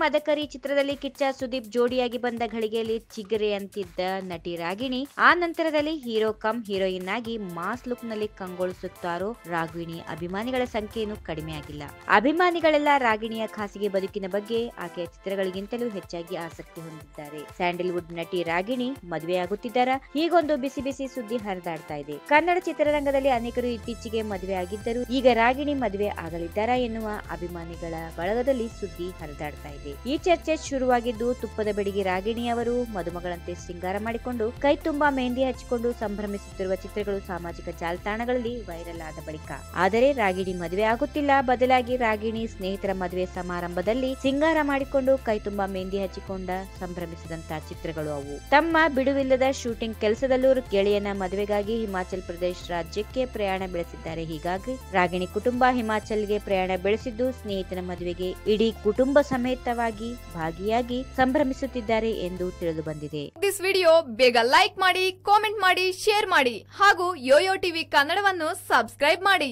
ಮದಕರಿ ಚಿತ್ರದಲ್ಲಿ ಕಿಚ್ಚ ಸುದೀಪ್ ಜೋಡಿಯಾಗಿ ಬಂದ ಘಳಿಗೆಯಲ್ಲಿ ಚಿಗರೆ ಅಂತಿದ್ದ ನಟಿ ರಾಗಿಣಿ, ಆ ನಂತರದಲ್ಲಿ ಹೀರೋ ಕಮ್ ಹೀರೋಯಿನ್ ಆಗಿ ಮಾಸ್ ಲುಕ್ನಲ್ಲಿ ಕಂಗೊಳಿಸುತ್ತಾರೋ ರಾಗಿಣಿ ಅಭಿಮಾನಿಗಳ ಸಂಖ್ಯೆಯನ್ನು ಕಡಿಮೆ ಆಗಿಲ್ಲ. ಅಭಿಮಾನಿಗಳೆಲ್ಲ ರಾಗಿಣಿಯ ಖಾಸಗಿ ಬದುಕಿನ ಬಗ್ಗೆ ಆಕೆಯ ಚಿತ್ರಗಳಿಗಿಂತಲೂ ಹೆಚ್ಚಾಗಿ ಆಸಕ್ತಿ ಹೊಂದಿದ್ದಾರೆ. ಸ್ಯಾಂಡಲ್ವುಡ್ ನಟಿ ರಾಗಿಣಿ ಮದುವೆಯಾಗುತ್ತಿದ್ದಾರಾ ಹೀಗೊಂದು ಬಿಸಿ ಬಿಸಿ ಸುದ್ದಿ ಹರಿದಾಡ್ತಾ ಇದೆ. ಕನ್ನಡ ಚಿತ್ರರಂಗದಲ್ಲಿ ಅನೇಕರು ಇತ್ತೀಚೆಗೆ ಮದುವೆ ಆಗಿದ್ದರು. ಈಗ ರಾಗಿಣಿ ಮದುವೆ ಆಗಲಿದ್ದಾರಾ ಎನ್ನುವ ಅಭಿಮಾನಿಗಳ ಬಳಗದಲ್ಲಿ ಸುದ್ದಿ ಹರಿದಾಡ್ತಾ ಇದೆ. ಈ ಚರ್ಚೆ ಶುರುವಾಗಿದ್ದು ತುಪ್ಪದ ಬೆಡಿಗೆ ರಾಗಿಣಿ ಅವರು ಮದುಮಗಳಂತೆ ಶೃಂಗಾರ ಮಾಡಿಕೊಂಡು ಕೈ ತುಂಬಾ ಮೆಹಂದಿ ಹಚ್ಚಿಕೊಂಡು ಸಂಭ್ರಮಿಸುತ್ತಿರುವ ಚಿತ್ರಗಳು ಸಾಮಾಜಿಕ ಜಾಲತಾಣಗಳಲ್ಲಿ ವೈರಲ್ ಆದ ಬಳಿಕ. ಆದರೆ ರಾಗಿಣಿ ಮದುವೆ ಆಗುತ್ತಿಲ್ಲ. ಬದಲಾಗಿ ರಾಗಿಣಿ ಸ್ನೇಹಿತರ ಮದುವೆ ಸಮಾರಂಭದಲ್ಲಿ ಸಿಂಗಾರ ಮಾಡಿಕೊಂಡು ಕೈ ತುಂಬಾ ಮೆಹಂದಿ ಹಚ್ಚಿಕೊಂಡ ಸಂಭ್ರಮಿಸಿದಂತ ಚಿತ್ರಗಳು ಅವು. ತಮ್ಮ ಬಿಡುವಿಲ್ಲದ ಶೂಟಿಂಗ್ ಕೆಲಸದಲ್ಲೂ ಗೆಳೆಯನ ಮದುವೆಗಾಗಿ ಹಿಮಾಚಲ್ ಪ್ರದೇಶ ರಾಜ್ಯಕ್ಕೆ ಪ್ರಯಾಣ ಬೆಳೆಸಿದ್ದಾರೆ. ಹೀಗಾಗಿ ರಾಗಿಣಿ ಕುಟುಂಬ ಹಿಮಾಚಲ್ಗೆ ಪ್ರಯಾಣ ಬೆಳೆಸಿದ್ದು ಸ್ನೇಹಿತನ ಮದುವೆಗೆ ಇಡೀ ಕುಟುಂಬ ಸಮೇತವಾಗಿ ಭಾಗಿಯಾಗಿ ಸಂಭ್ರಮಿಸುತ್ತಿದ್ದಾರೆ ಎಂದು ತಿಳಿದು ಬಂದಿದೆ. ದಿಸ್ ವಿಡಿಯೋ ಬೇಗ ಲೈಕ್ ಮಾಡಿ ಕಾಮೆಂಟ್ ಮಾಡಿ ಶೇರ್ ಮಾಡಿ ಹಾಗೂ ಯೋಯೋ ಟಿವಿ ಕನ್ನಡವನ್ನು ಸಬ್ಸ್ಕ್ರೈಬ್ ಮಾಡಿ.